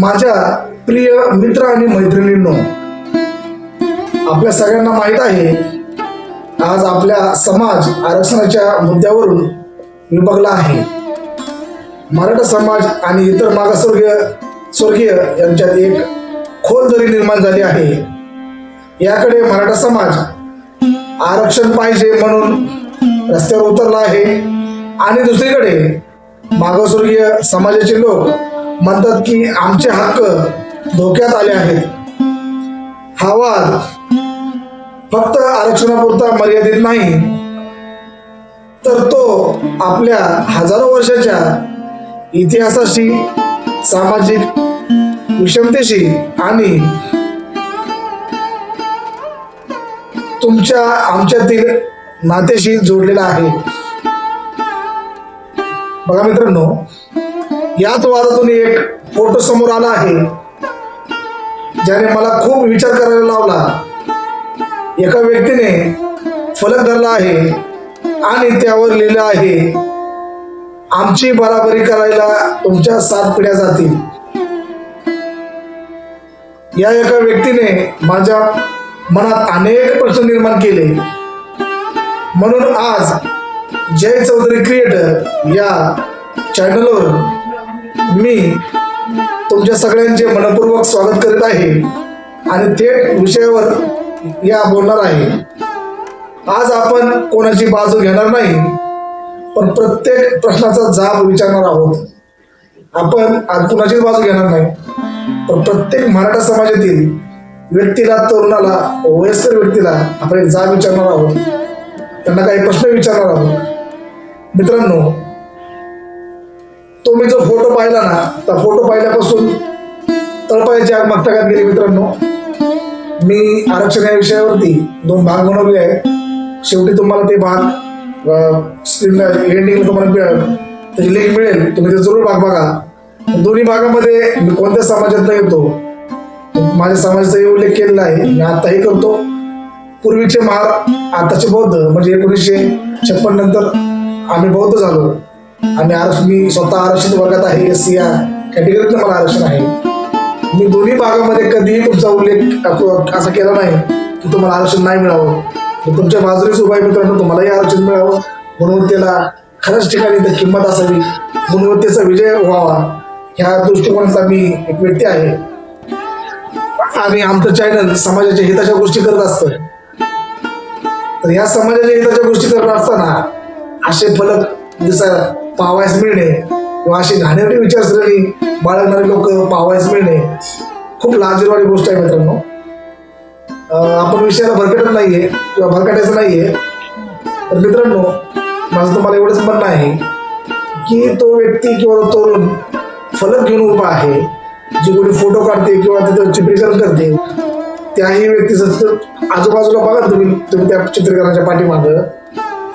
माझ्या प्रिय मित्र आणि मैत्रिणींनो आपल्या सगळ्यांना माहीत आहे आज आपल्या समाज आरक्षणाच्या मुद्द्यावरून विभागला आहे. मराठा समाज आणि इतर मागासवर्गीय स्वर्गीय यांच्यात एक खोल दरी निर्माण झाली आहे. याकडे मराठा समाज आरक्षण पाहिजे म्हणून रस्त्यावर उतरला आहे आणि दुसरीकडे मागासवर्गीय समाजाचे लोक म्हणतात की आमचे हक्क धोक्यात आले आहेत. हा वाद फक्त आरक्षणापुरता मर्यादित नाही तर तो आपल्या हजारो वर्षाच्या इतिहासाशी सामाजिक विषमतेशी आणि तुमच्या आमच्यातील नात्याशी जोडलेला आहे. बघा मित्रांनो याच वादातून एक फोटो समोर आला आहे. ज्याने मला खूप विचार करायला लावला. एका व्यक्तीने फलक धरला आहे आणि त्यावर लिहिलं आहे आमची बराबरी करायला तुमच्या सात पिढ्या जातील. या एका व्यक्तीने माझ्या मनात अनेक प्रश्न निर्माण केले. म्हणून आज जय चौधरी क्रिएटर या चॅनलवर मी तुमच्या सगळ्यांचे मनपूर्वक स्वागत करीत आहे. आणि थेट विषयावर या बोलणार आहे. आज आपण कोणाची बाजू घेणार नाही पण प्रत्येक प्रश्नाचा जाब विचारणार आहोत. आपण आज कुणाचीच बाजू घेणार नाही पण प्रत्येक मराठा समाजातील व्यक्तीला तरुणाला वयस्कर व्यक्तीला आपण एक जाब विचारणार आहोत. त्यांना काही प्रश्न विचारणार आहोत. मित्रांनो तो मी जो फोटो पाहिला ना त्या फोटो पाहिल्यापासून तळपायाची आग मागता गेली मित्रांनो? मी आरक्षण या विषयावरती दोन भाग बनवले आहेत. शेवटी तुम्हाला ते भाग स्क्रीनला एंडिंगला तुम्हाला मिळेल त्याची लिंक मिळेल. तुम्ही ते जरूर भाग बघा. दोन्ही भागामध्ये मी कोणत्या समाजातला येतो? माझ्या समाजाचाही उल्लेख केलेला आहे. मी आताही करतो. पूर्वीचे महार आताचे बौद्ध म्हणजे एकोणीसशे छप्पन नंतर आम्ही बौद्ध झालो. आणि आरक्षण मी स्वतः आरक्षित वर्गात आहे एस सी या कॅटेगरीतलं मला आरक्षण आहे. मी दोन्ही भागामध्ये कधीही तुमचा उल्लेख असा केला नाही की तुम्हाला आरक्षण नाही मिळावं. तुमच्या बाजूनेच उभा आहे मित्रांनो तुम्हालाही आरक्षण मिळावं. गुणवत्तेला खरंच ठिकाणी तर किंमत असावी. गुणवत्तेचा विजय व्हावा. ह्या दृष्टिकोनाचा मी एक व्यक्ती आहे. आणि आमचं चॅनल समाजाच्या हिताच्या गोष्टी करत असतं. तर या समाजाच्या हिताच्या गोष्टी करत असताना असे फलक दिसायला पावायस मिळणे. किंवा अशी घाणेरडी विचारसरणी बाळगणारे लोक पावायस मिळणे. खूप लाजीरवाणी गोष्ट आहे मित्रांनो. आपण विषयाला भरकटत नाहीये किंवा भरकटायचं नाहीये. तर मित्रांनो माझं तुम्हाला एवढंच म्हणणं आहे की तो व्यक्ती किंवा तो तरुण फलक घेऊन उभा आहे. जी कोणी फोटो काढते किंवा तिथं चित्रीकरण करते त्याही व्यक्तीचं आजूबाजूला बघा तुम्ही तुम्ही त्या चित्रीकरणाच्या पाठीमागं.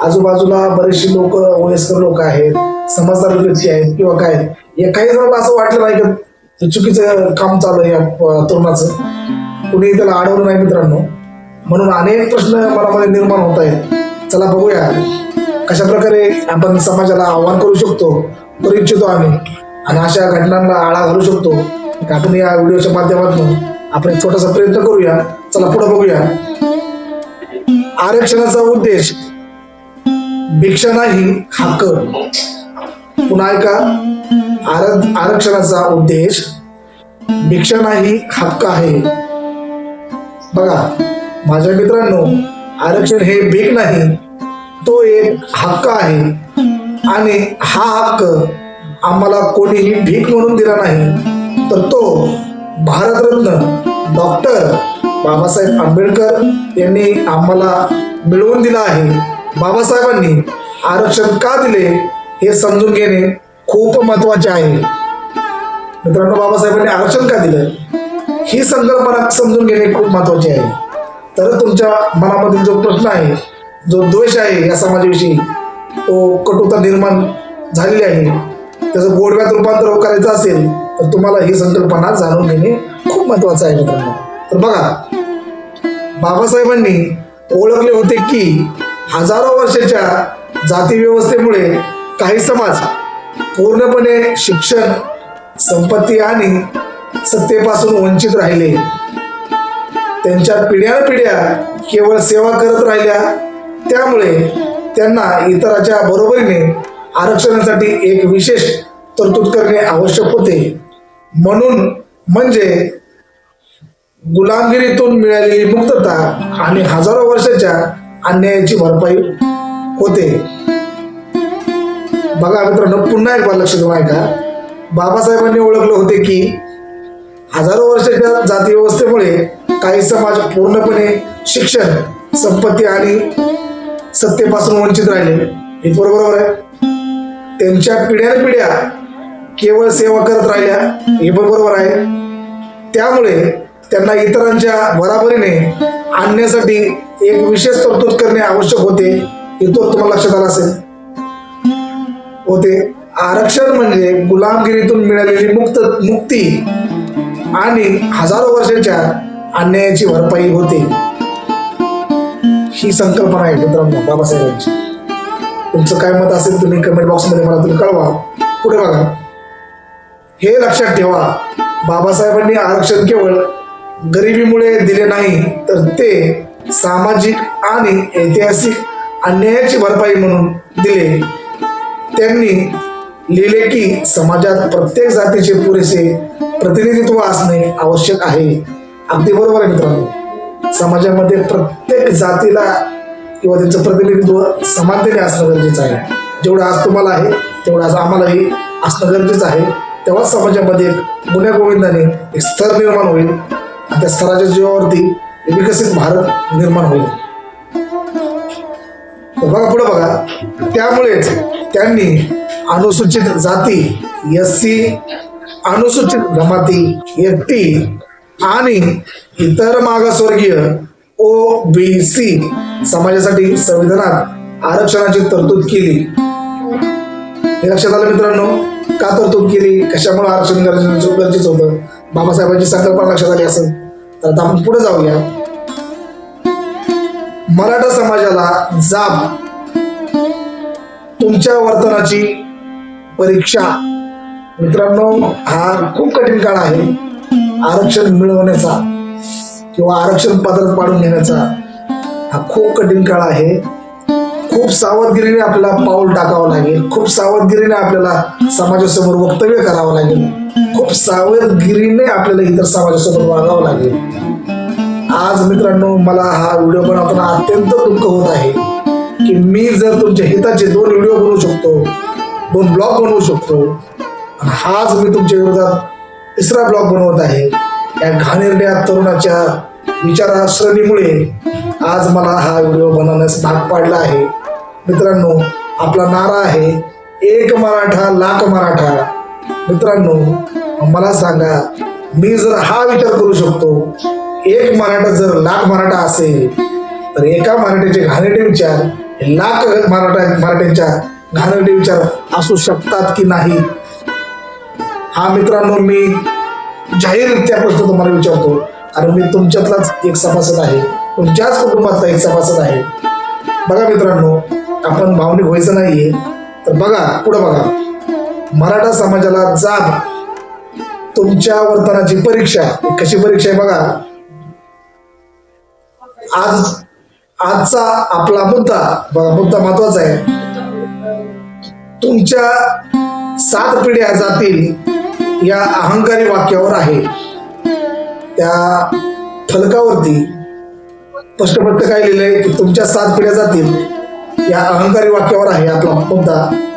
आजूबाजूला बरेचसे लोक वयस्कर लोक आहेत. समजदार व्यक्ती आहेत किंवा काय काही जणांना असं वाटलं नाही का चुकीचं काम चालू आहे या तरुणाचं. कुणी त्याला अडवलं नाही मित्रांनो. म्हणून अनेक प्रश्न मनामध्ये निर्माण होत आहेत. चला बघूया. कशा प्रकारे आपण समाजाला आव्हान करू शकतो करू इच्छितो आम्ही. आणि अशा घटनांना आळा घालू शकतो. आपण या व्हिडिओच्या माध्यमातून आपण एक छोटासा प्रयत्न करूया. चला पुढे बघूया. आरक्षणाचा उद्देश भिक्षा नाही हक्क पुन्हा ऐका. आर आरक्षणाचा उद्देश भिक्षा नाही हक्क आहे. बघा माझ्या मित्रांनो आरक्षण हे भीक नाही तो एक हक्क आहे. आणि हा हक्क आम्हाला कोणीही भीक म्हणून दिला नाही तर तो भारतरत्न डॉक्टर बाबासाहेब आंबेडकर यांनी आम्हाला मिळवून दिला आहे. बाबासाहेबांनी आरक्षण का दिले? हे समजून घेणे खूप महत्त्वाचे आहे. मित्रांनो बाबासाहेबांनी आरक्षण का दिलं? ही संकल्पना समजून घेणे खूप महत्त्वाचे आहे. तर तुमच्या मनामधील जो प्रश्न आहे जो द्वेष आहे या समाजाविषयी तो कटुता निर्माण झालेली आहे. त्याचं गोडव्यात रूपांतर करायचं असेल तर तुम्हाला ही संकल्पना जाणून घेणे खूप महत्वाचं आहे मित्रांनो. तर बघा बाबासाहेबांनी ओळखले होते की हजारो वर्षाच्या जाती व्यवस्थेमुळे काही समाज पूर्णपणे शिक्षण संपत्ती आणि सत्तेपासून वंचित राहिले. त्यांच्या पिढ्यानपिढ्या केवळ सेवा करत राहिल्या. त्यामुळे त्यांना इतराच्या बरोबरीने आरक्षणासाठी एक विशेष तरतूद करणे आवश्यक होते. म्हणून म्हणजे गुलामगिरीतून मिळालेली मुक्तता आणि हजारो वर्षाच्या अन्यायाची भरपाई होते. बघा मित्रांनो पुन्हा एक बार लक्ष देऊन ऐका. बाबासाहेबांनी ओळखलं होते की हजारो वर्षाच्या जाती व्यवस्थेमुळे काही समाज पूर्णपणे शिक्षण संपत्ती आणि सत्तेपासून वंचित राहिले. हे बरोबर आहे. त्यांच्या पिढ्यान पिढ्या केवळ सेवा करत राहिल्या हे पण बरोबर आहे. त्यामुळे त्यांना इतरांच्या बराबरीने आणण्यासाठी एक विशेष तरतूद करणे आवश्यक होते हे तो तुम्हाला लक्षात आला असेल. होते. आरक्षण म्हणजे गुलामगिरीतून मिळालेली मुक्त मुक्ती आणि हजारो वर्षाच्या अन्यायाची भरपाई होते. ही संकल्पना आहे मित्रांनो बाबासाहेबांची. तुमचं काय मत असेल तुम्ही कमेंट बॉक्समध्ये मला तुम्ही कळवा. पुढे बघा. हे लक्षात ठेवा बाबासाहेबांनी आरक्षण केवळ गरिबीमुळे दिले नाही तर ते सामाजिक आणि ऐतिहासिक अन्यायाची भरपाई म्हणून दिले. त्यांनी लिहिले की समाजात प्रत्येक जातीचे पुरेसे प्रतिनिधित्व असणे आवश्यक आहे. अगदी बरोबर आहे मित्रांनो. समाजामध्ये प्रत्येक जातीला किंवा त्यांचं प्रतिनिधित्व समानतेने असणं गरजेचं आहे. जेवढं आज तुम्हाला आहे तेवढं आज आम्हालाही असणं गरजेचं आहे. तेव्हाच समाजामध्ये एक गुन्ह्या गोविंदाने एक स्तर निर्माण होईल. आणि त्या स्तराच्या जीवावरती विकसित भारत निर्माण होईल. बघा पुढे बघा. त्यामुळेच त्यांनी अनुसूचित जाती एस सी अनुसूचित जमाती एस टी आणि इतर मागासवर्गीय ओ बी सी समाजासाठी संविधानात आरक्षणाची तरतूद केली. हे लक्षात आलं मित्रांनो? का तरतूद केली? कशामुळे आरक्षण गरजेचं गरजेचं होतं? बाबासाहेबांची संकल्पना लक्षात आली असेल? तर आता आपण पुढे जाऊया. मराठा समाजाला जाब तुमच्या वर्तनाची परीक्षा. मित्रांनो हा खूप कठीण काळ आहे. आरक्षण मिळवण्याचा किंवा आरक्षण पत्रात पाडून घेण्याचा हा खूप कठीण काळ आहे. खूप सावधगिरीने आपल्याला पाऊल टाकावं लागेल. खूप सावधगिरीने आपल्याला समाजासमोर वक्तव्य करावं लागेल. खूप सावधगिरीने आपल्याला इतर समाजासमोर वागावं लागेल. आज मित्रांनो मला हा व्हिडिओ बनवताना अत्यंत दुःख होत आहे की मी जर तुमच्या हिताचे दोन व्हिडिओ बनवू शकतो दोन ब्लॉग बनवू शकतो आणि हाच मी तुमच्या विरोधात तिसरा ब्लॉग बनवत आहे. या घाणेरड्या तरुणाच्या विचाराश्रणीमुळे आज मला हा व्हिडिओ बनवण्यास भाग पाडला आहे. मित्रांनो आपला नारा आहे एक मराठा लाख मराठा. मित्रांनो मला सांगा मी जर हा विचार करू शकतो एक मराठा जर लाख मराठा असेल तर एका मराठ्याचे घाणेरडे विचार हे लाख मराठा मराठ्यांच्या घाणेरडे विचार असू शकतात की नाही? हा मित्रांनो मी जाहीररित्या प्रश्न तुम्हाला विचारतो. कारण मी तुमच्यातलाच एक सभासद आहे. तुमच्याच कुटुंबातला एक सभासद आहे. बघा मित्रांनो आपण भावनिक व्हायचं नाहीये. तर बघा पुढं बघा. मराठा समाजाला जाब तुमच्या वर्तनाची परीक्षा कशी परीक्षा आहे बघा. आज आजचा आपला मुद्दा बघा मुद्दा महत्त्वाचा आहे. तुमच्या सात पिढ्या जातील या अहंकारी वाक्यावर आहे. त्या फलकावरती स्पष्टपट्ट काय लिहिलंय? की तुमच्या सात पिढ्या जातील या अहंकारी वाक्यावर आहे आपला मुद्दा.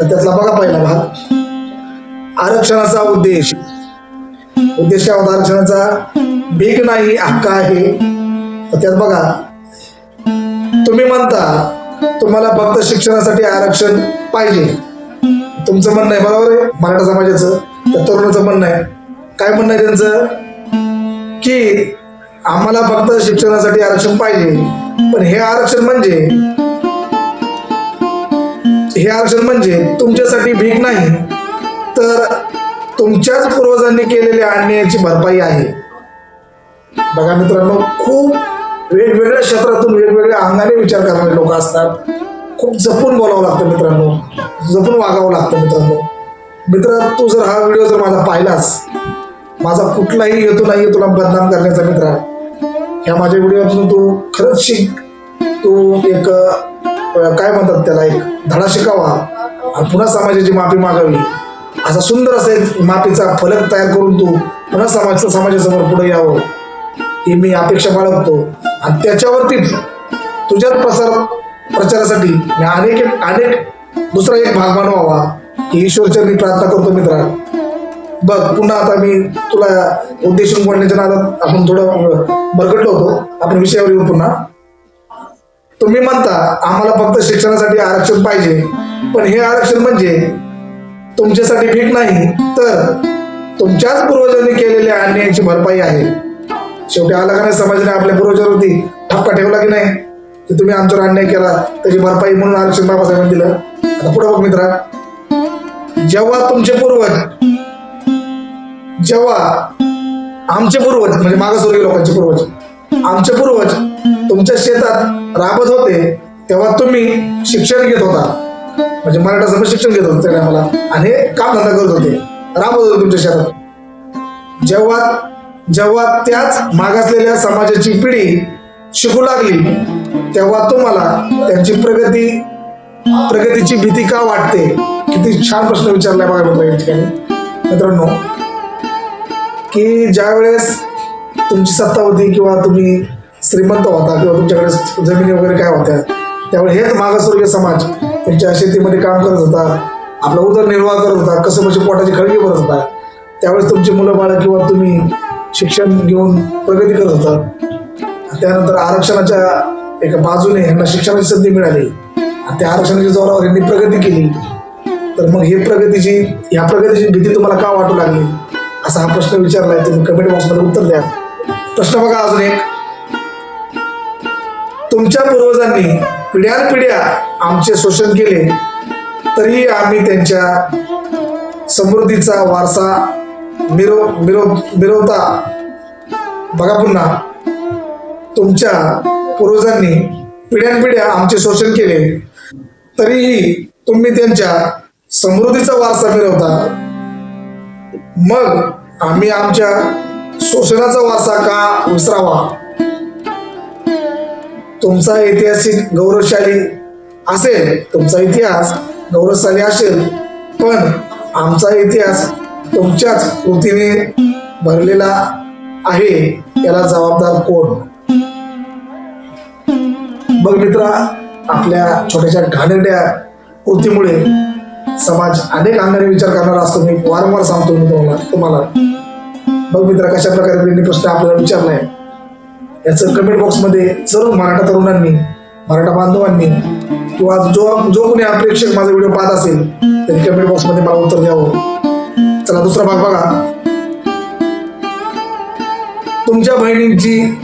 तर त्यातला बघा पहिला भाग. आरक्षणाचा उद्देश. उद्देश काय होता? आरक्षणाचा भीक नाही हक्क आहे. त्यात बघा तुम्ही म्हणता तुम्हाला फक्त शिक्षणासाठी आरक्षण पाहिजे. तुमचं म्हणणं आहे बरोबर आहे? मराठा समाजाचं त्या तरुणाचं म्हणणं आहे. काय म्हणणं आहे त्यांचं? की आम्हाला फक्त शिक्षणासाठी आरक्षण पाहिजे. पण हे आरक्षण म्हणजे हे आरक्षण म्हणजे तुमच्यासाठी भीक नाही तर तुमच्याच पूर्वजांनी केलेल्या अन्यायाची भरपाई आहे. बघा मित्रांनो खूप वेगवेगळ्या क्षेत्रातून वेगवेगळ्या अंगाने विचार करणारे लोक असतात. खूप जपून बोलावं लागतं मित्रांनो. जपून वागावं लागतं मित्रांनो. मित्र तू जर हा व्हिडिओ जर माझा पाहिलास माझा कुठलाही हेतू नाही तुला बदनाम करण्याचा मित्रा. ह्या माझ्या व्हिडिओतून तू खरंच शिक. तू एक काय म्हणतात त्याला एक धडा शिकावा आणि पुन्हा समाजाची माफी मागावी. असा सुंदर असा एक माफीचा फलक तयार करून तू पुन्हा समाज समाजासमोर पुढे यावं. ही मी अपेक्षा बाळगतो. आणि त्याच्यावरती तुझ्याच प्रसार प्रचारासाठी मी अनेक अनेक दुसरा एक भाग बनवावा ही ईश्वरचरणी प्रार्थना करतो मित्रा. बघ पुन्हा आता मी तुला उद्देशून बोलण्याच्या नादात आपण थोडं मरगटलो होतो. आपण विषयावर येऊ पुन्हा. तुम्ही म्हणता आम्हाला फक्त शिक्षणासाठी आरक्षण पाहिजे. पण हे आरक्षण म्हणजे तुमच्यासाठी भीक नाही तर तुमच्याच पूर्वजांनी केलेल्या अन्यायाची भरपाई आहे. शेवटी आला का नाही समाजाने आपल्या पूर्वजांवरती ठपका ठेवला की नाही? की तुम्ही आमच्यावर अन्याय केला त्याची भरपाई म्हणून आरक्षण बाबासाहेबांनी दिलं. आता पुढे बघ मित्रा. जेव्हा तुमचे पूर्वज जेव्हा आमचे पूर्वज म्हणजे मागासवर्गीय लोकांचे पूर्वज आमचे पूर्वज तुमच्या शेतात राबत होते तेव्हा तुम्ही शिक्षण घेत होता. म्हणजे मराठा सभा शिक्षण घेत होते त्या टायमाला आणि हे कामधंदा करत होते. राबत होते तुमच्या शेतात. जेव्हा जेव्हा त्याच मागासलेल्या समाजाची पिढी शिकू लागली तेव्हा तुम्हाला त्यांची प्रगती प्रगतीची भीती का वाटते किती छान प्रश्न विचारलाय बघा मित्र या ठिकाणी. मित्रांनो की ज्या वेळेस तुमची सत्ता होती किंवा तुम्ही श्रीमंत होता किंवा तुमच्याकडे जमिनी वगैरे काय होत्या त्यावेळी हेच मागासवर्गीय समाज तुमच्या शेतीमध्ये काम करत होता आपला उदरनिर्वाह करत होता कसं म्हणजे पोटाची खळगी भरत होता त्यावेळेस तुमची मुलं बाळं किंवा तुम्ही शिक्षण घेऊन प्रगती करत होता. त्यानंतर आरक्षणाच्या एका बाजूने यांना शिक्षणाची संधी मिळाली. आणि त्या आरक्षणाच्या जोरावर यांनी प्रगती केली. तर मग हे प्रगतीची या प्रगतीची भीती तुम्हाला का वाटू लागली? असा हा प्रश्न विचारलाय. तुम्ही कमेंट बॉक्समध्ये उत्तर द्या. प्रश्न बघा अजून एक. तुमच्या पूर्वजांनी पिढ्यानपिढ्या आमचे शोषण केले तरीही आम्ही त्यांच्या समृद्धीचा वारसा मिरव मिरव मिरवता. बघा पुन्हा. तुमच्या पूर्वजांनी पिढ्यानपिढ्या आमचे शोषण केले. तरीही तुम्ही त्यांच्या समृद्धीचा वारसा मिळवता मग आम्ही आमच्या शोषणाचा वारसा का विसरावा? तुमचा ऐतिहासिक गौरवशाली असेल तुमचा इतिहास गौरवशाली असेल पण आमचा इतिहास तुमच्याच कृतीने भरलेला आहे याला जबाबदार कोण? बघ मित्रा आपल्या छोट्याशा घाणेरड्या कृतीमुळे समाज अनेक अंगाने विचार करणारा असतो. मी वारंवार सांगतो मी तुम्हाला तुम्हाला. बघ मित्रा कशा प्रकारे त्यांनी प्रश्न आपल्याला विचारलाय. याचं कमेंट बॉक्समध्ये सर्व मराठा तरुणांनी मराठा बांधवांनी किंवा जो जो कोणी प्रेक्षक माझा व्हिडिओ पाहत असेल त्यांनी कमेंट बॉक्समध्ये मला उत्तर द्यावं. चला दुसरा भाग बघा. तुमच्या बहिणींची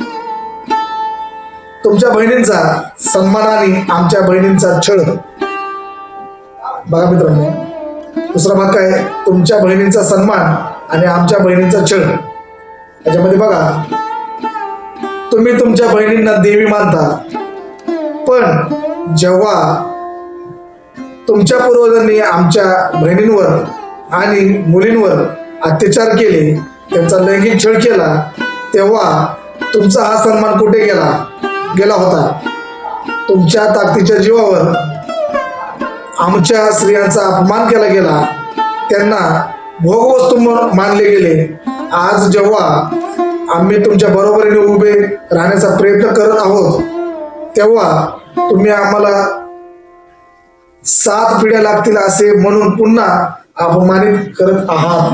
तुमच्या बहिणींचा सन्मान आणि आमच्या बहिणींचा छळ. बघा मित्रांनो दुसरा भाग काय? तुमच्या बहिणींचा सन्मान आणि आमच्या बहिणींचा छळ. याच्यामध्ये बघा. तुम्ही तुमच्या बहिणींना देवी मानता पण जेव्हा तुमच्या पूर्वजांनी आमच्या बहिणींवर आणि मुलींवर अत्याचार केले त्यांचा लैंगिक छळ केला तेव्हा तुमचा हा सन्मान कुठे गेला? गेला होता. तुमच्या ताकदीच्या जीवावर आमच्या स्त्रियांचा अपमान केला गेला. त्यांना भोगवस्तू मानले गेले. आज जेव्हा आम्ही तुमच्या बरोबरीने उभे राहण्याचा प्रयत्न करत आहोत तेव्हा तुम्ही आम्हाला सात पिढ्या लागतील असे म्हणून पुन्हा अपमानित करत आहात.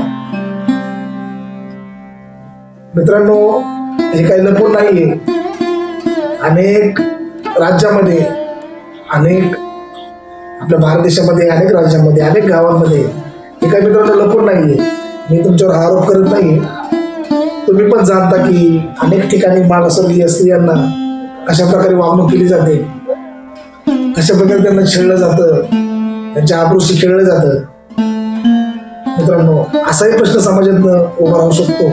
मित्रांनो हे काही लपून नाहीये. अनेक राज्यामध्ये अनेक आपल्या भारत देशामध्ये अनेक राज्यांमध्ये अनेक गावांमध्ये हे काही मित्रांनो लपून नाहीये. मी तुमच्यावर आरोप करत नाहीये तुम्ही पण जाणता की अनेक ठिकाणी मागासवर्गीय स्त्रियांना कशा प्रकारे वागणूक केली जाते? कशा प्रकारे त्यांना छेडलं जातं? त्यांच्या आबरूशी खेळलं जातं? मित्रांनो असाही प्रश्न समाजात उभा राहू शकतो.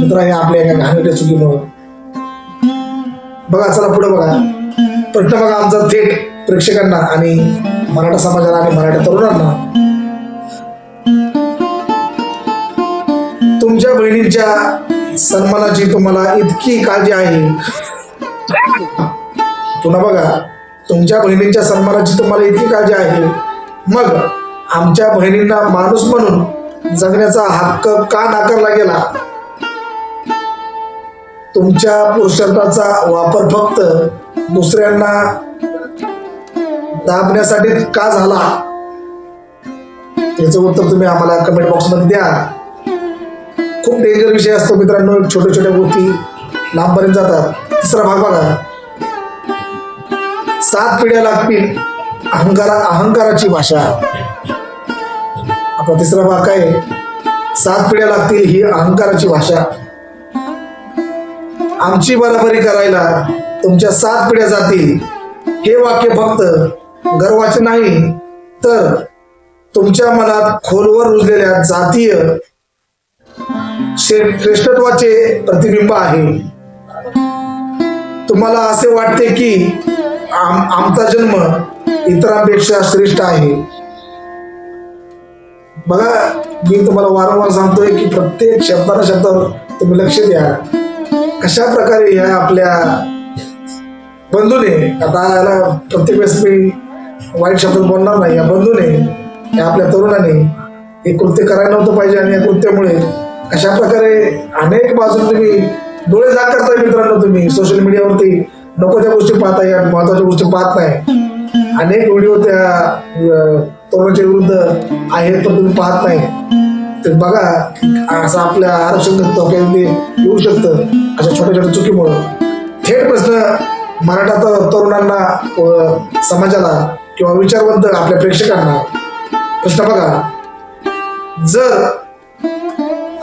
मित्र हे आपल्या एका घाणेरड्या चुकीमुळं. बघा चला पुढे बघा. प्रश्न बघा आमचा थेट प्रेक्षकांना आणि मराठा समाजाला आणि मराठा तरुणांना. तुमच्या बहिणींच्या सन्मानाची तुम्हाला इतकी काळजी आहे. पुन्हा बघा तुमच्या बहिणींच्या सन्मानाची तुम्हाला इतकी काळजी आहे. मग आमच्या बहिणींना माणूस म्हणून जगण्याचा हक्क का नाकारला गेला? तुमच्या पुरुषार्थाचा वापर फक्त दुसऱ्यांना दाबण्यासाठी का झाला? याचं उत्तर तुम्ही आम्हाला कमेंट बॉक्समध्ये द्या. खूप डेंजर विषय असतो मित्रांनो. छोट्या छोट्या गोष्टी लांबपर्यंत जातात. तिसरा भाग बघा. सात पिढ्या लागतील. अहंकारा अहंकाराची भाषा. आपला तिसरा भाग काय आहे? सात पिढ्या लागतील ही अहंकाराची भाषा. आमची बराबरी करायला तुमच्या सात पिढ्या जातील. हे वाक्य फक्त गर्वाचे नाही तर तुमच्या मनात खोलवर रुजलेल्या जातीय श्रेष्ठत्वाचे प्रतिबिंब आहे. तुम्हाला असे वाटते की आम आमचा जन्म इतरांपेक्षा श्रेष्ठ आहे. बघा मी तुम्हाला वारंवार सांगतोय की प्रत्येक शब्दाला शब्दावर तुम्ही लक्ष द्या. कशा प्रकारे ह्या आपल्या बंधूने आता याला प्रत्येक वेळेस मी वाईट शब्द बोलणार नाही या बंधूने या आपल्या तरुणाने हे कृत्य करायला नव्हतं पाहिजे आणि या कृत्यामुळे अशा प्रकारे अनेक बाजून तुम्ही डोळे जाग करताय मित्रांनो तुम्ही. सोशल मीडियावरती नको त्या गोष्टी पाहताय या महत्त्वाच्या गोष्टी पाहत नाही. अनेक व्हिडिओ त्या तरुणाच्या विरुद्ध आहे तर तुम्ही पाहत नाही. तर बघा असं आपल्या आरक्षण धोक्यामध्ये येऊ शकतं अशा छोट्या छोट्या चुकीमुळं. थेट प्रश्न मराठा तरुणांना समाजाला किंवा विचारवंत आपल्या प्रेक्षकांना. प्रश्न बघा जर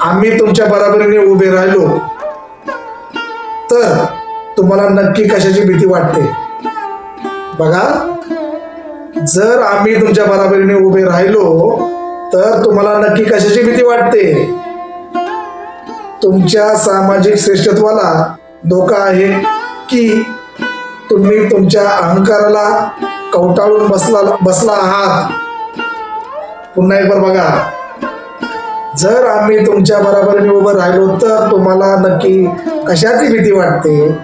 आम्ही तुमच्या बराबरीने उभे राहिलो तर तुम्हाला नक्की कशाची भीती वाटते? बघा जर आम्ही तुमच्या बराबरीने उभे राहिलो तर तुम्हाला नक्की कशाची भीती वाटते? तुमच्या सामाजिक श्रेष्ठत्वाला धोका आहे की तुम्ही तुमच्या अहंकाराला कवटाळून बसला बसला आहात? पुन्हा एक बार बघा. जर आम्ही तुमच्या बराबरीने उभं राहिलो तर तुम्हाला नक्की कशाची भीती वाटते?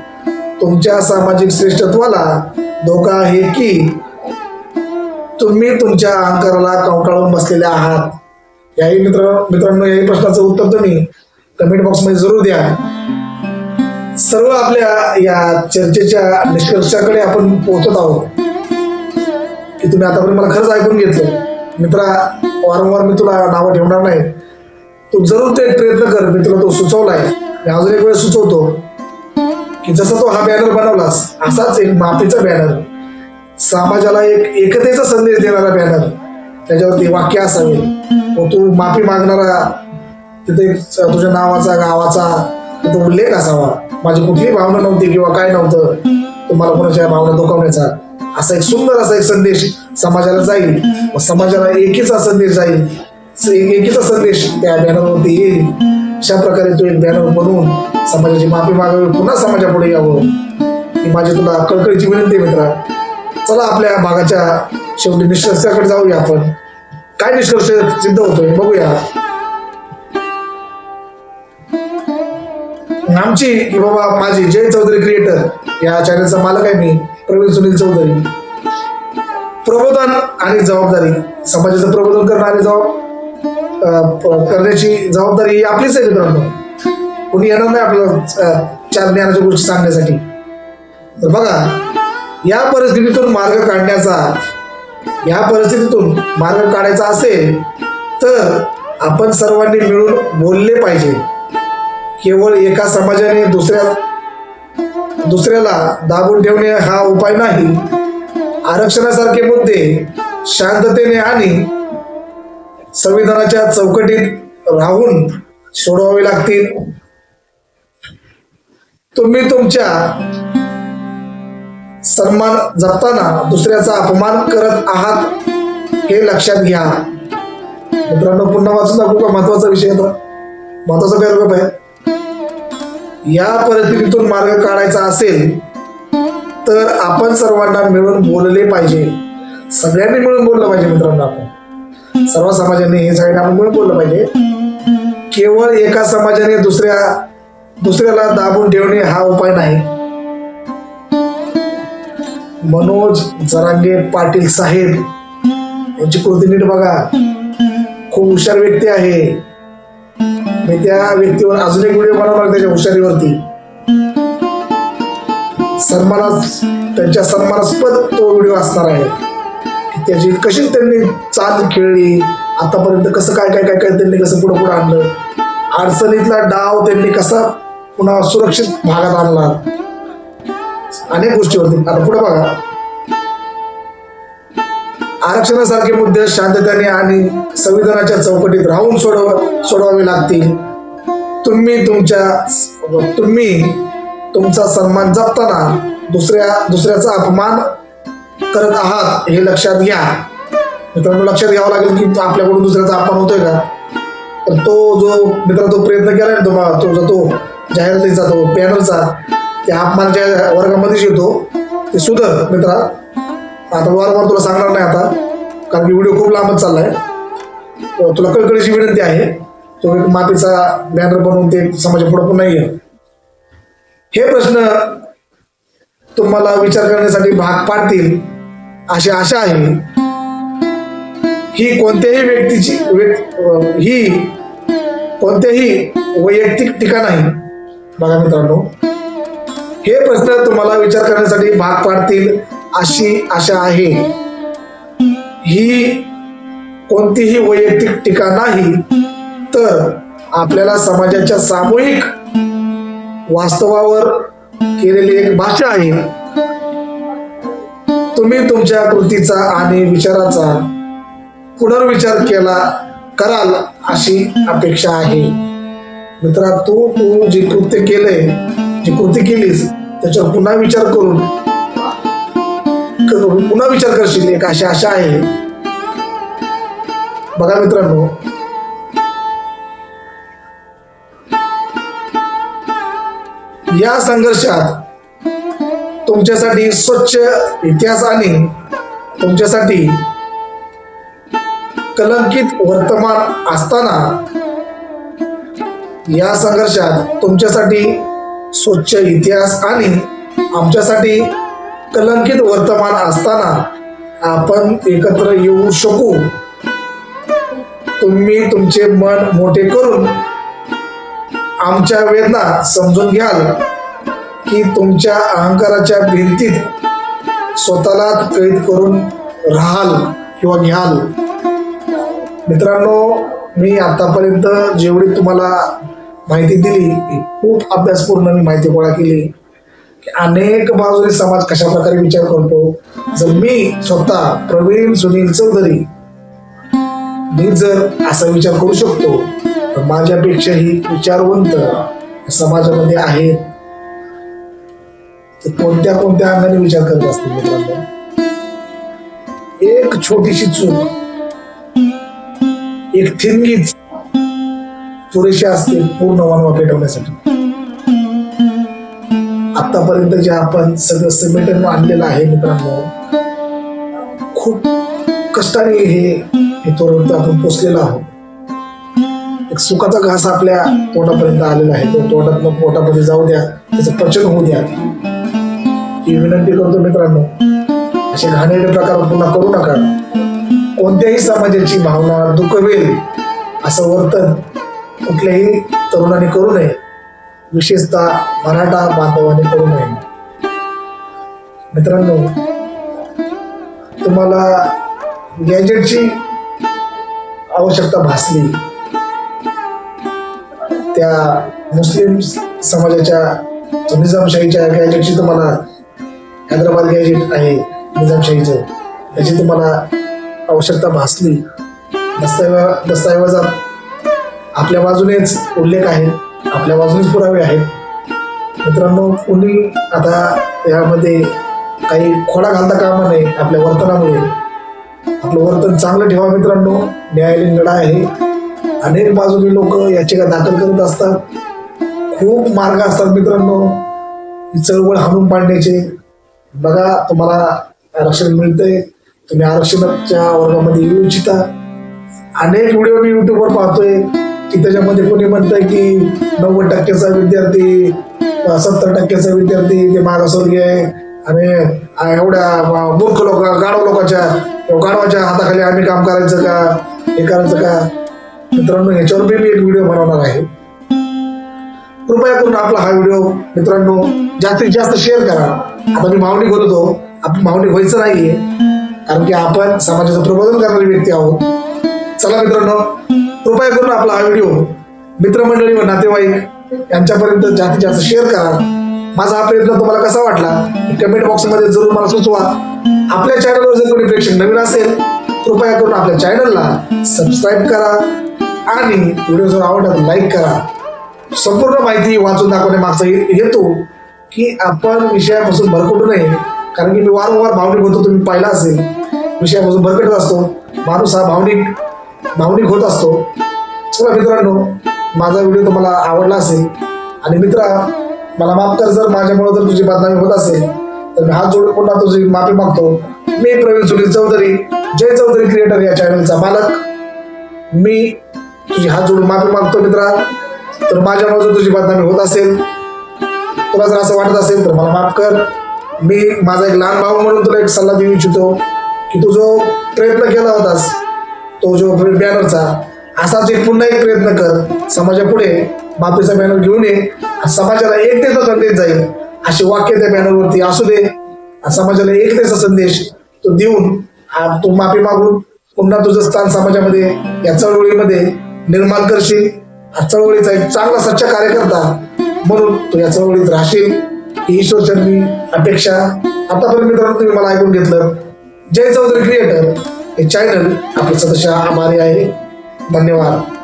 तुमच्या सामाजिक श्रेष्ठत्वाला धोका आहे की तुम्ही तुमच्या अहंकाराला कंटाळून बसलेले आहात. याही मित्र मित्रांनो याही प्रश्नाचं उत्तर तुम्ही कमेंट बॉक्समध्ये जरूर द्या. सर्व आपल्या या चर्चेच्या निष्कर्षाकडे आपण पोहोचत आहोत. की तुम्ही आतापर्यंत मला खरंच ऐकून घेतलं. मित्रा वारंवार मी तुला नावं ठेवणार नाही. तू जरूर ते प्रयत्न कर. मी तुला तो सुचवलाय. मी अजून एक वेळ सुचवतो. की जसा तो हा बॅनर बनवलास असाच एक माफीचा बॅनर समाजाला एक एकतेचा संदेश देणारा बॅनर त्याच्यावरती वाक्य असावे. व तू माफी मागणारा तिथे तुझ्या नावाचा गावाचा तिथे उल्लेख असावा. माझी कुठलीही भावना नव्हती किंवा काय नव्हतं. तुम्हाला कोणाच्या भावना दुखवण्याचा. असा एक सुंदर असा एक संदेश समाजाला जाईल. व समाजाला एकीचा संदेश जाईल. स- एकीचा संदेश त्या बॅनरवरती येईल. अशा प्रकारे तो एक बॅनर बनवून समाजाची माफी मागावी पुन्हा समाजापुढे यावं. ही माझी तुला कळकळीची विनंती मित्रा. चला आपल्या भागाच्या शेवटी निष्कर्षाकडे जाऊया आपण. काय निष्कर्ष सिद्ध होतोय बघूया. आमची की बाबा माझी जय चौधरी क्रिएटर या चॅनलचा मालक आहे मी प्रवीण सुनील चौधरी. प्रबोधन आणि जबाबदारी. समाजाचं प्रबोधन करणारी जबाब करण्याची जबाबदारी ही आपलीच आहे मित्रांनो. कोणी येणार नाही आपल्याला चार ज्ञानाच्या गोष्टी सांगण्यासाठी. तर बघा या परिस्थितीतून मार्ग काढण्याचा या परिस्थितीतून मार्ग काढायचा असेल तर आपण सर्वांनी मिळून बोलले पाहिजे. केवळ एका समाजाने दुसऱ्या दुसऱ्याला दाबून ठेवणे हा उपाय नाही. आरक्षणासारखे मुद्दे शांततेने आणि संविधानाच्या चौकटीत राहून सोडवावे लागतील. तुम्ही तुमच्या सन्मान जपताना दुसऱ्याचा अपमान करत आहात हे लक्षात घ्या. मित्रांनो पुन्हा वाचून दाखवू का महत्त्वाचा विषय होता महत्त्वाचा पॅराग्राफ आहे. या परिस्थितीतून मार्ग काढायचा असेल तर आपण सर्वांना मिळून बोलले पाहिजे. सगळ्यांनी मिळून बोललं पाहिजे मित्रांनो आपण. सर्व समाजाने हे सगळ्यांनी आपण मिळून बोललं पाहिजे. केवळ एका समाजाने दुसऱ्या दुसऱ्याला दाबून ठेवणे हा उपाय नाही. मनोज जरांगे पाटील साहेब यांची कृती नीट बघा. खूप हुशार व्यक्ती आहे. मी त्या व्यक्तीवर अजून एक व्हिडिओ बनवणार त्याच्या हुशारीवरती. सन्मानास त्यांच्या सन्मानास्पद तो व्हिडिओ असणार आहे. त्याची कशी त्यांनी चाल खेळली आतापर्यंत कसं काय काय काय काय त्यांनी कसं पुढे पुढे आणलं? अडचणीतला डाव त्यांनी कसा पुन्हा सुरक्षित भागात आणला? अनेक गोष्टीवरती. आता पुढे बघा. आरक्षणासारखे मुद्दे शांततेने आणि संविधानाच्या चौकटीत राहून सोडव सोडवावे लागतील. तुम्ही तुमच्या तुम्ही तुमचा सन्मान जपताना दुसऱ्या दुसऱ्याचा अपमान करत आहात हे लक्षात घ्या. मित्रांनो लक्षात घ्यावं लागेल की आपल्याकडून दुसऱ्याचा अपमान होतोय का? तर तो जो मित्र तो प्रयत्न केलाय ना तुम्हाला तो जो तो जाहिरातीचा तो पॅनलचा त्या हापमानच्या वर्गामध्येच येतो ते सुधर मित्रा. आता वारंवार तुला सांगणार नाही आता कारण की व्हिडिओ खूप लांबच चाललाय. आहे तुला कळकळीची विनंती आहे तो एक मातीचा बॅनर बनवून ते समाजा पुढे पुन्हा ये हे प्रश्न तुम्हाला विचार करण्यासाठी भाग पाडतील अशी आशा आहे. ही कोणत्याही व्यक्तीची ही कोणत्याही वैयक्तिक टीका नाही बघा मित्रांनो हे प्रश्न तुम्हाला विचार करण्यासाठी भाग पाडतील अशी आशा आहे. ही कोणतीही वैयक्तिक टीका नाही तर आपल्याला समाजाच्या सामूहिक वास्तवावर केलेली एक भाषा आहे. तुम्ही तुमच्या कृतीचा आणि विचाराचा पुनर्विचार केला कराल अशी अपेक्षा आहे. मित्रा तू तू जे कृत्य केलंय जी कृती केलीस त्याच्यावर पुन्हा विचार करून करून पुन्हा विचार करशील एक अशी आशा आहे. बघा मित्रांनो या संघर्षात तुमच्यासाठी स्वच्छ इतिहास आणि तुमच्यासाठी कलंकित वर्तमान असताना या संघर्षात तुमच्यासाठी स्वच्छ इतिहास आणि आमच्यासाठी कलंकित वर्तमान असताना आपण एकत्र येऊ शकू. तुम्ही तुमचे मन मोठे करून आमच्या वेदना समजून घ्याल की तुमच्या अहंकाराच्या भिंतीत स्वतःला कैद करून राहाल किंवा घ्याल. मित्रांनो मी आतापर्यंत जेवढी तुम्हाला माहिती दिली. खूप अभ्यासपूर्ण मी माहिती गोळा केली. की अनेक बाजूने समाज कशा प्रकारे विचार करतो. जर मी स्वतः प्रवीण सुनील चौधरी मी जर असा विचार करू शकतो तर माझ्यापेक्षाही विचारवंत समाजामध्ये आहेत. ते कोणत्या कोणत्या अंगाने विचार करत असतील मित्रांनो? एक छोटीशी चूक. एक थिंगीच पुरेशी असतील पूर्ण वनवा पेटवण्यासाठी आतापर्यंत जे आपण सगळं समेटन आणलेलं आहे मित्रांनो खूप कष्टाने हे हे आपण पोचलेलो आहोत. एक सुखाचा घास आपल्या तोटापर्यंत आलेला आहे. तो तोटातनं पोटामध्ये जाऊ द्या त्याचं पचन होऊ द्या. ही विनंती करतो मित्रांनो असे घाणेरडे प्रकार पुन्हा करू नका. कोणत्याही समाजाची भावना दुखवेल असं वर्तन कुठल्याही तरुणाने करू नये. विशेषतः मराठा बांधवाने करू नये. मित्रांनो तुम्हाला गॅजेटची आवश्यकता भासली. त्या मुस्लिम समाजाच्या निजामशाहीच्या गॅजेटची तुम्हाला हैदराबाद गॅजेट आहे निजामशाहीचं. त्याची तुम्हाला आवश्यकता भासली. दस्तऐवज दस्तऐवजात आपल्या बाजूनेच उल्लेख आहे आपल्या बाजूनेच पुरावे आहेत. मित्रांनो कोणी आता यामध्ये काही खोडा घालता कामा नये आपल्या वर्तनामुळे. आपलं वर्तन चांगलं ठेवा मित्रांनो न्यायालयीन लढा आहे. अनेक बाजूने लोक याचिका दाखल करत असतात. खूप मार्ग असतात मित्रांनो चळवळ हाणून पाडण्याचे. बघा तुम्हाला आरक्षण मिळतंय तुम्ही आरक्षणाच्या वर्गामध्ये येऊ इच्छिता. अनेक व्हिडिओ मी युट्यूबवर पाहतोय. की त्याच्यामध्ये कोणी म्हणतंय की नव्वद टक्क्याचा विद्यार्थी सत्तर टक्क्याचा विद्यार्थी ते मागासवर्गीय आहे. आणि एवढ्या मूर्ख लोक गाढव लोकांच्या गाढवाच्या हाताखाली आम्ही काम करायचं का हे करायचं का? मित्रांनो ह्याच्यावर मी एक व्हिडिओ बनवणार आहे. कृपया करून आपला हा व्हिडिओ मित्रांनो जास्तीत जास्त शेअर करा. आता मी भावनिक होत होतो. आपण भावनिक व्हायचं नाहीये. कारण की आपण समाजाचं प्रबोधन करणारी व्यक्ती आहोत. चला मित्रांनो कृपया करून आपला हा व्हिडिओ मित्रमंडळी व नातेवाईक यांच्यापर्यंत जास्तीत जास्त शेअर करा. माझा हा प्रयत्न तुम्हाला कसा वाटला कमेंट बॉक्समध्ये जरूर मला सुचवा. आपल्या चॅनलवर जर कोणी प्रेक्षक नवीन असेल कृपया करून आपल्या चॅनलला सबस्क्राईब करा आणि व्हिडिओ जर आवडला तर लाईक करा. संपूर्ण माहिती वाचून दाखवण्यामागचा येतो हेतू की आपण विषयापासून भरकटू नये. कारण की मी वारंवार भावनिक होतो तुम्ही पाहिला असेल. विषयापासून भरकटत असतो. माणूस हा भावनिक भावनिक होत असतो. चला मित्रांनो माझा व्हिडिओ तुम्हाला आवडला असेल आणि मित्रा मला माफ कर जर माझ्यामुळे जर तुझी बदनामी होत असेल तर मी हात जोडून पुन्हा तुझी माफी मागतो. मी प्रवीण सुनील चौधरी जय चौधरी क्रिएटर या चॅनलचा मालक. मी तुझी हात जोडून माफी मागतो मित्रा. तर माझ्यामुळे जर तुझी बदनामी होत असेल तुला जर असं वाटत असेल तर मला माफ कर. मी माझा एक लहान भाऊ म्हणून तुला एक सल्ला देऊ इच्छितो की तू जो प्रयत्न केला होतास तो जो बॅनरचा असाच एक पुन्हा एक प्रयत्न कर. समाजापुढे माफीचा बॅनर घेऊन ये. समाजाला एकतेचा संदेश जाईल. असे वाक्य त्या बॅनरवरती असू दे. समाजाला एकतेचा संदेश तो देऊन तू माफी मागून पुन्हा तुझं स्थान समाजामध्ये या चळवळीमध्ये निर्माण करशील. हा चळवळीचा एक चांगला सच्चा कार्यकर्ता म्हणून तू या चळवळीत राहशील. ही ईश्वरचरणी अपेक्षा आतापर्यंत मित्रांनो तुम्ही मला ऐकून घेतलं. जय चौधरी क्रिएटर हे चॅनल आपले सदस्य आभारी आहे. धन्यवाद.